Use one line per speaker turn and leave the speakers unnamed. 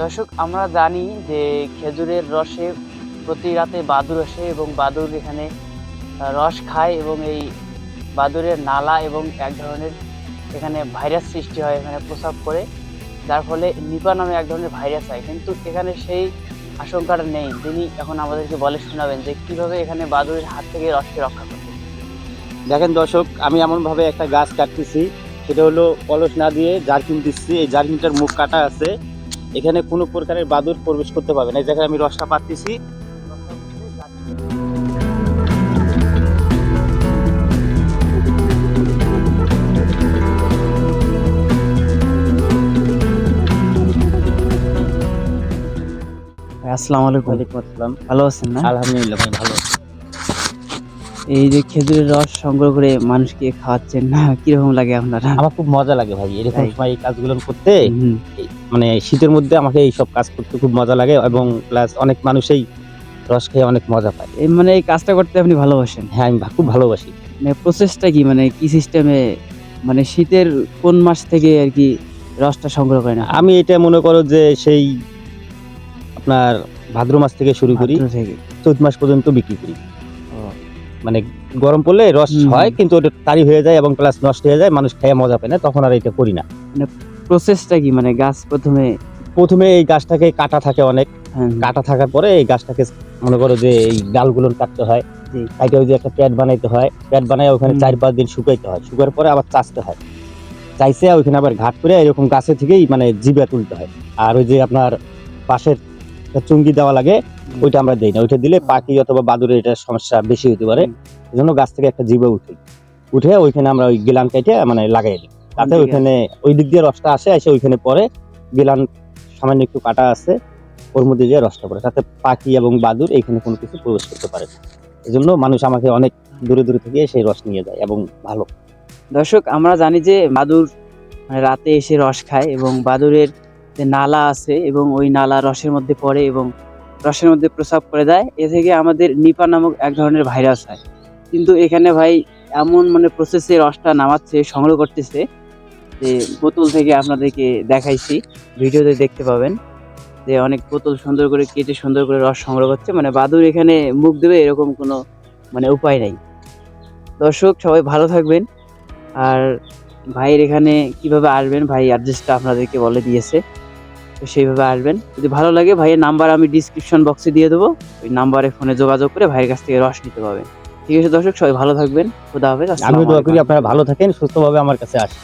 দর্শক, আমরা জানি যে খেজুরের রসে প্রতি রাতে বাদুর আসে এবং বাদুর এখানে রস খায় এবং এই বাদুরের নালা এবং এক ধরনের এখানে ভাইরাস সৃষ্টি হয়, এখানে প্রসাব করে। যার ফলে নিপা নামে এক ধরনের ভাইরাস হয়। কিন্তু এখানে সেই আশঙ্কাটা নেই। তিনি এখন আমাদেরকে বলে শোনাবেন যে কীভাবে এখানে বাদুরের হাত থেকে রসকে রক্ষা করবে
দেখেন দর্শক, আমি এমনভাবে একটা গাছ কাটতেছি। সেটা হলো কলস না দিয়ে জার্কিন দিচ্ছি। এই জার্কিনটার মুখ কাটা আছে। এখানে কোনো প্রকারের বাদুর প্রবেশ করতে পারবে না। এই জায়গায় আমি রসটা পাচ্ছি
আসসালামু আলাইকুম।
ওয়ালাইকুম আসসালাম।
ভালো আছেন না?
আলহামদুলিল্লাহ ভাই ভালো আছি।
এই যে খেজুরের রস সংগ্রহ করে মানুষকে খাওয়াচ্ছেন না কীরকম লাগে আপনারা?
আমার খুব মজা লাগে ভাই এরকম সময় এই কাজগুলো করতে মানে শীতের মধ্যে আমাকে এই সব কাজ করতে খুব মজা লাগে এবং প্লাস অনেক মানুষই রস খেয়ে অনেক মজা পায়।
এই মানে এই কাজটা করতে আপনি ভালোবাসেন?
হ্যাঁ আমি খুব ভালোবাসি।
মানে প্রসেসটা কি? মানে কি সিস্টেমে মানে শীতের কোন মাস থেকে আর কি রসটা সংগ্রহ করে না
আমি এটা মনে করো যে সেই আপনার ভাদ্র মাস থেকে শুরু করি চৈত মাস পর্যন্ত বিক্রি করি। মানে গরম পড়লে রস হয় কিন্তু ওটা তারি হয়ে যায় এবং প্লাস নষ্ট হয়ে যায় মানুষ খেয়ে মজা পায় না তখন আর এটা করি না।
প্রসেসটা কি? মানে গাছ প্রথমে
প্রথমে এই গাছটাকে কাটা থাকে অনেক।
হ্যাঁ,
কাটা থাকার পরে এই গাছটাকে মনে করো যে এই ডালগুলো কাটতে হয়। কাটে ওই যে একটা প্যাড বানাইতে হয়। প্যাড বানায় ওখানে চার পাঁচ দিন শুকাইতে হয়। শুকার পরে আবার চাষতে হয়। চাইছে ওইখানে আবার ঘাট করে এরকম গাছে থেকেই মানে জিবা তুলতে হয়। আর ওই যে আপনার পাশের চুঙ্গি দেওয়া লাগে ওইটা আমরা দিই না। ওইটা দিলে পাখি অথবা বাদুরের এটা সমস্যা বেশি হতে পারে।
হুম।
এই জন্য গাছ থেকে একটা জিবা উঠে। উঠে ওইখানে আমরা ওই গিলান কেটে মানে লাগাই দিই। তাতে ওইখানে ওই দিক দিয়ে রসটা আসে এসে ওইখানে পরে গিলান সামান্য একটু কাটা আছে ওর মধ্যে দিয়ে রসটা পড়ে। তাতে পাখি এবং বাদুর এইখানে কোনো কিছু প্রবেশ করতে পারে না। এই জন্য মানুষ আমাকে অনেক দূরে দূরে থেকে সেই রস নিয়ে যায় এবং ভালো।
দর্শক আমরা জানি যে বাদুর মানে রাতে এসে রস খায় এবং বাদুরের যে নালা আছে এবং ওই নালা রসের মধ্যে পড়ে এবং রসের মধ্যে প্রসাব করে দেয়। এ থেকে আমাদের নিপা নামক এক ধরনের ভাইরাস হয়। কিন্তু এখানে ভাই এমন মানে প্রসেসে রসটা নামাচ্ছে, সংগ্রহ করতেছে যে বোতল থেকে আপনাদেরকে দেখাইছি। ভিডিওতে দেখতে পাবেন যে অনেক বোতল সুন্দর করে কেটে সুন্দর করে রস সংগ্রহ করছে। মানে বাদুর এখানে মুখ দেবে এরকম কোনো মানে উপায় নাই। দর্শক, সবাই ভালো থাকবেন। আর ভাইয়ের এখানে কীভাবে আসবেন, ভাই অ্যাড্রেসটা আপনাদেরকে বলে দিয়েছে। তো সেইভাবে আসবেন। যদি ভালো লাগে ভাইয়ের নাম্বার আমি ডিসক্রিপশন বক্সে দিয়ে দেবো। ওই নাম্বারে ফোনে যোগাযোগ করে ভাইয়ের কাছ থেকে রস নিতে পারবেন। ঠিক আছে দর্শক সবাই ভালো থাকবেন। খুদা হাফেজ
আমি দোয়া করি আপনারা ভালো থাকেন সুস্থভাবে আমার কাছে আসেন।